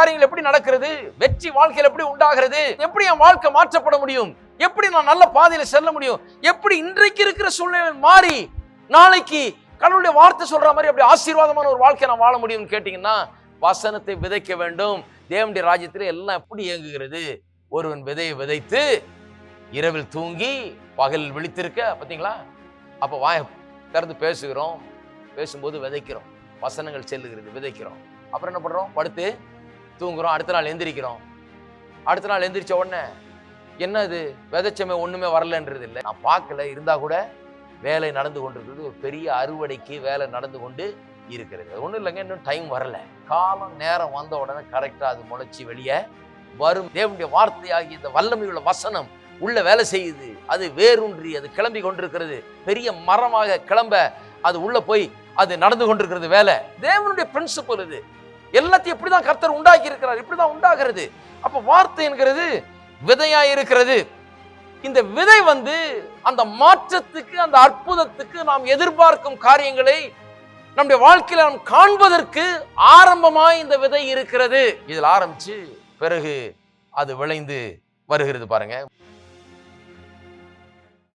காரியங்கள் எப்படி நடக்கிறது? வெற்றி வாழ்க்கையில் எப்படி உண்டாகிறது? எப்படி என் வாழ்க்கை மாற்றப்பட முடியும்? எப்படி நான் நல்ல பாதையில செல்ல முடியும்? எப்படி இன்றைக்கு இருக்கிற சூழ்நிலை மாறி நாளைக்கு கடவுளுடைய வார்த்தை சொல்ற மாதிரி அப்படி ஆசீர்வாதமான ஒரு வாழ்க்கை நான் வாழ முடியும்னு கேட்டீங்கன்னா வசனத்தை விதைக்க வேண்டும். தேவனுடைய ராஜ்யத்தில் எல்லாம் எப்படி இயங்குகிறது? ஒருவன் விதையை விதைத்து இரவில் தூங்கி பகலில் விழித்திருக்க பார்த்தீங்களா? அப்போ வாய திறந்து பேசுகிறோம். பேசும்போது விதைக்கிறோம். வசனங்கள் செல்லுகிறது விதைக்கிறோம். அப்புறம் என்ன பண்ணுறோம் படுத்து தூங்குறோம் அடுத்த நாள் எந்திரிக்கிறோம். அடுத்த நாள் எந்திரிச்ச உடனே என்ன இது விதைச்சமே ஒன்றுமே வரலன்றது இல்லை. நான் பார்க்கல இருந்தால் கூட வேலை நடந்து கொண்டிருக்கிறது ஒரு பெரிய அறுவடைக்கு வேலை நடந்து கொண்டு இருக்கிறது. ஒன்றும் இல்லைங்க இன்னும் டைம் வரல. காலம் நேரம் வந்த உடனே கரெக்டாக அது முளைச்சி வெளியே வரும். தேவனுடைய வார்த்தையாகிய இந்த வல்லமையுள்ள வசனம் உள்ள வேலை செய்யுது. அது வேரூன்றி அது கிளம்பி கொண்டிருக்கிறது. பெரிய மரமாக கிளம்ப அது உள்ள போய் அது நடந்து கொண்டிருக்கிறது வேலை. தேவனுடைய பிரின்சிபல் இது. எல்லாத்தையும் இப்படிதான் கர்த்தர் உண்டாக்கி இருக்கிறார் இப்படி தான் உண்டாகிறது. அப்போ வார்த்தை என்கிறது விதையா இருக்கிறது இந்த விதை வந்து அந்த மாற்றத்துக்கு அந்த அற்புதத்துக்கு நாம் எதிர்பார்க்கும் காரியங்களை நம்முடைய வாழ்க்கையில நாம் காண்பதற்கு ஆரம்பமாய் இந்த விதை இருக்கிறது. இதில் ஆரம்பிச்சு பிறகு அது விளைந்து வருகிறது பாருங்க.